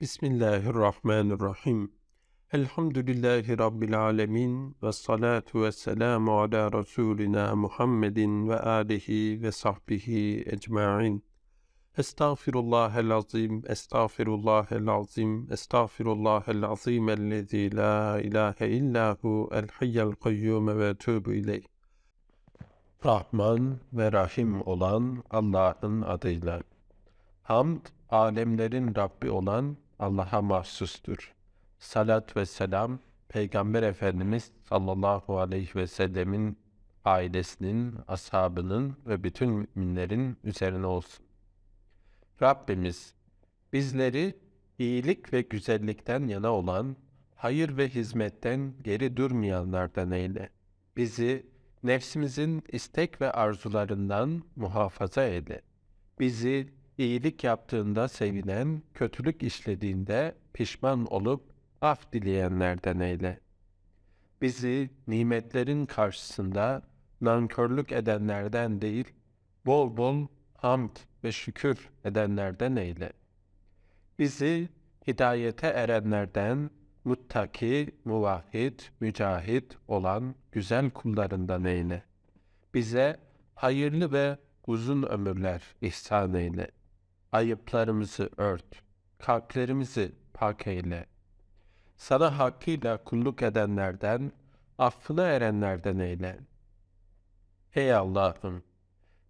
Bismillahirrahmanirrahim. Elhamdülillahi Rabbil alemin. Ve salatu ve selamu ala Resulina Muhammedin ve alihi ve sahbihi ecma'in. Estağfirullahel azim, estağfirullahel azim, estağfirullahel azim ellezî la ilahe illahu el hayyel kayyum ve tövbü ileyh. Rahman ve Rahim olan Allah'ın adıyla. Hamd, alemlerin Rabbi olan Allah'a mahsustur. Salat ve selam, Peygamber Efendimiz sallallahu aleyhi ve sellemin ailesinin, ashabının ve bütün müminlerin üzerine olsun. Rabbimiz, bizleri iyilik ve güzellikten yana olan, hayır ve hizmetten geri durmayanlardan eyle. Bizi nefsimizin istek ve arzularından muhafaza eyle. Bizi iyilik yaptığında sevinen, kötülük işlediğinde pişman olup af dileyenlerden eyle. Bizi nimetlerin karşısında nankörlük edenlerden değil, bol bol hamd ve şükür edenlerden eyle. Bizi hidayete erenlerden, muttaki, muvahhid, mücahit olan güzel kullarından eyle. Bize hayırlı ve uzun ömürler ihsan eyle. Ayıplarımızı ört, kalplerimizi pak eyle. Sana hakkıyla kulluk edenlerden, affına erenlerden eyle. Ey Allah'ım!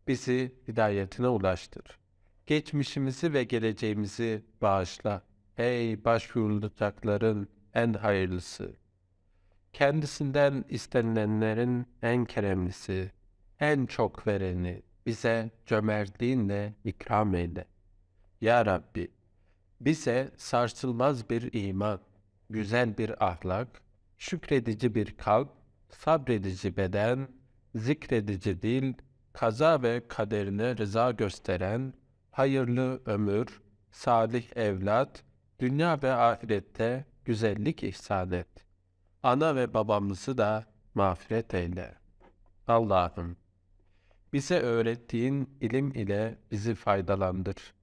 Bizi hidayetine ulaştır. Geçmişimizi ve geleceğimizi bağışla. Ey başvurulacakların en hayırlısı! Kendisinden istenilenlerin en keremlisi, en çok vereni bize cömertliğinle ikram eyle. Ya Rabbi, bize sarsılmaz bir iman, güzel bir ahlak, şükredici bir kalp, sabredici beden, zikredici dil, kaza ve kaderine rıza gösteren, hayırlı ömür, salih evlat, dünya ve ahirette güzellik ihsan et. Ana ve babamızı da mağfiret eyle. Allah'ım, bize öğrettiğin ilim ile bizi faydalandır.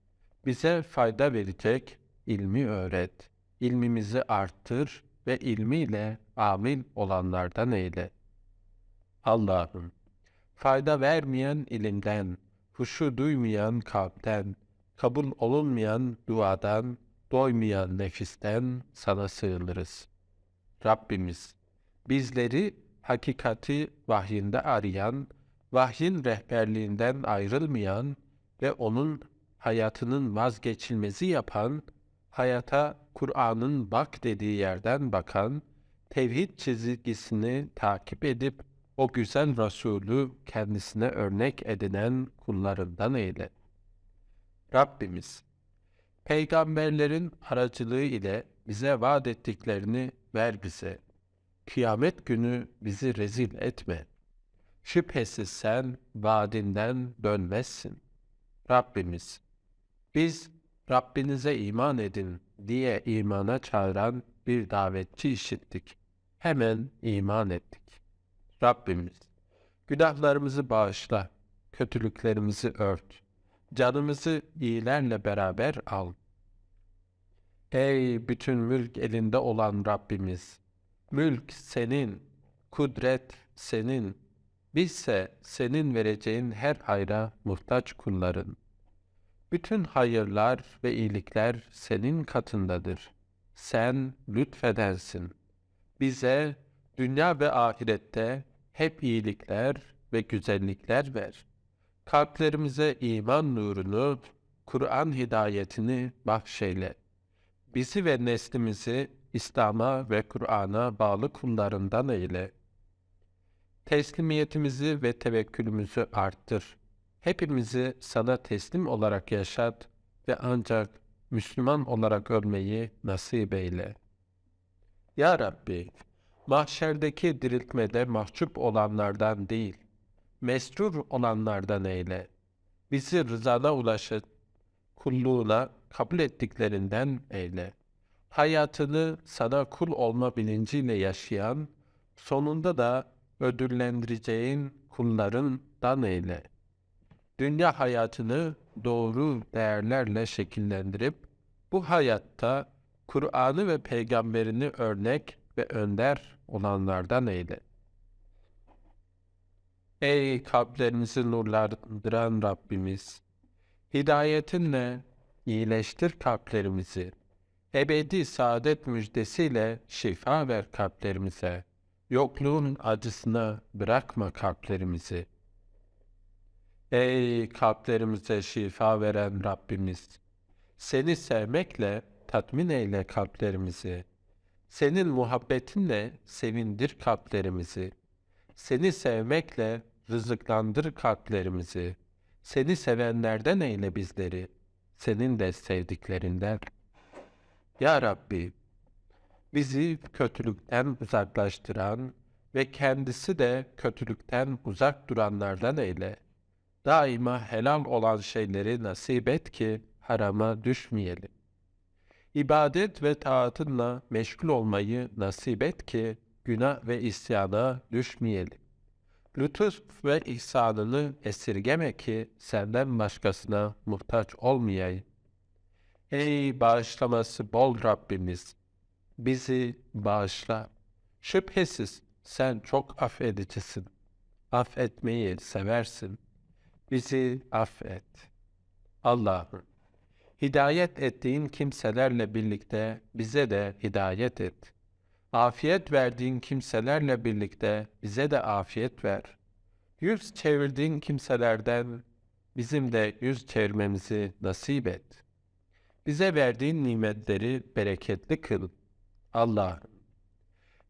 Bize fayda verecek ilmi öğret. İlmimizi arttır ve ilmiyle amil olanlardan eyle. Allah'ım, fayda vermeyen ilimden, huşu duymayan kalpten, kabul olunmayan duadan, doymayan nefisten sana sığınırız. Rabbimiz, bizleri hakikati vahyinde arayan, vahyin rehberliğinden ayrılmayan ve onun hayatının vazgeçilmezi yapan, hayata Kur'an'ın bak dediği yerden bakan, tevhid çizgisini takip edip o güzel Resulü kendisine örnek edinen kullarından eyle. Rabbimiz, peygamberlerin aracılığı ile bize vaat ettiklerini ver bize. Kıyamet günü bizi rezil etme. Şüphesiz sen vaadinden dönmezsin. Rabbimiz, biz Rabbinize iman edin diye imana çağıran bir davetçi işittik. Hemen iman ettik. Rabbimiz, günahlarımızı bağışla, kötülüklerimizi ört, canımızı iyilerle beraber al. Ey bütün mülk elinde olan Rabbimiz! Mülk senin, kudret senin, bizse senin vereceğin her hayra muhtaç kulların. Bütün hayırlar ve iyilikler senin katındadır. Sen lütfedensin. Bize dünya ve ahirette hep iyilikler ve güzellikler ver. Kalplerimize iman nurunu, Kur'an hidayetini bahşeyle. Bizi ve neslimizi İslam'a ve Kur'an'a bağlı kullarından eyle. Teslimiyetimizi ve tevekkülümüzü arttır. Hepimizi sana teslim olarak yaşat ve ancak Müslüman olarak ölmeyi nasip eyle. Ya Rabbi, mahşerdeki diriltmede mahcup olanlardan değil, mesrur olanlardan eyle. Bizi rızana ulaşıp, kulluğuna kabul ettiklerinden eyle. Hayatını sana kul olma bilinciyle yaşayan, sonunda da ödüllendireceğin kullarından eyle. Dünya hayatını doğru değerlerle şekillendirip, bu hayatta Kur'an'ı ve peygamberini örnek ve önder olanlardan eyle. Ey kalplerimizi nurlandıran Rabbimiz! Hidayetinle iyileştir kalplerimizi. Ebedi saadet müjdesiyle şifa ver kalplerimize. Yokluğun acısına bırakma kalplerimizi. Ey kalplerimize şifa veren Rabbimiz! Seni sevmekle tatmin eyle kalplerimizi. Senin muhabbetinle sevindir kalplerimizi. Seni sevmekle rızıklandır kalplerimizi. Seni sevenlerden eyle bizleri. Senin de sevdiklerinden. Ya Rabbi, bizi kötülükten uzaklaştıran ve kendisi de kötülükten uzak duranlardan eyle. Daima helal olan şeyleri nasip et ki harama düşmeyelim. İbadet ve taatınla meşgul olmayı nasip et ki günah ve isyana düşmeyelim. Lütuf ve ihsanını esirgeme ki senden başkasına muhtaç olmayayım. Ey bağışlaması bol Rabbimiz! Bizi bağışla. Şüphesiz sen çok affedicisin. Affetmeyi seversin. Bizi affet. Allah'ım, hidayet ettiğin kimselerle birlikte bize de hidayet et. Afiyet verdiğin kimselerle birlikte bize de afiyet ver. Yüz çevirdiğin kimselerden bizim de yüz çevirmemizi nasip et. Bize verdiğin nimetleri bereketli kıl. Allah'ım,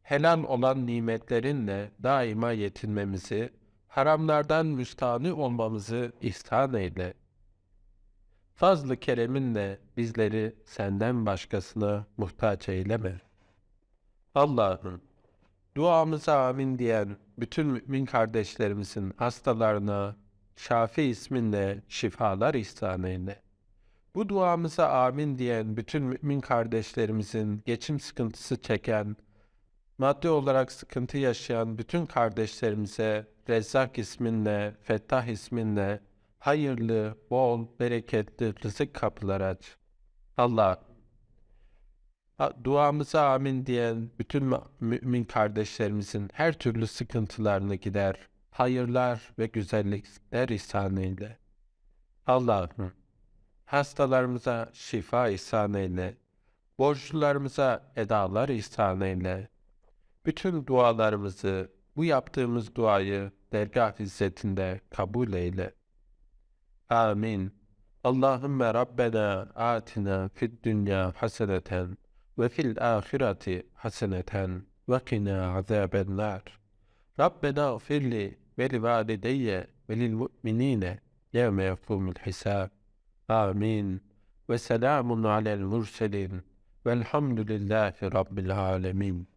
helal olan nimetlerinle daima yetinmemizi, haramlardan müstahni olmamızı ihsan eyle. Fazlı kereminle bizleri senden başkasına muhtaç eyleme. Allah'ım, duamıza amin diyen bütün mümin kardeşlerimizin hastalarına Şafi isminle şifalar ihsan eyle. Bu duamıza amin diyen bütün mümin kardeşlerimizin geçim sıkıntısı çeken, maddi olarak sıkıntı yaşayan bütün kardeşlerimize Rezzak isminle, Fettah isminle hayırlı, bol, bereketli rızık kapıları aç. Allah, duamıza amin diyen bütün mümin kardeşlerimizin her türlü sıkıntılarını gider, hayırlar ve güzellikler ihsan eyle. Allah'ım, hastalarımıza şifa ihsan eyle, borçlularımıza edalar ihsan eyle. Bütün dualarımızı, bu yaptığımız duayı dergah izzetinde kabul eyle. Amin. Allahümme Rabbena atina fid dünya haseneten ve fil ahireti haseneten ve qina azaben nar. Rabbena gfirli ve li valideyye ve lil mu'minine yevme yefumul hisab. Amin. Ve selamun alel murselin. Velhamdülillahi Rabbil alemin.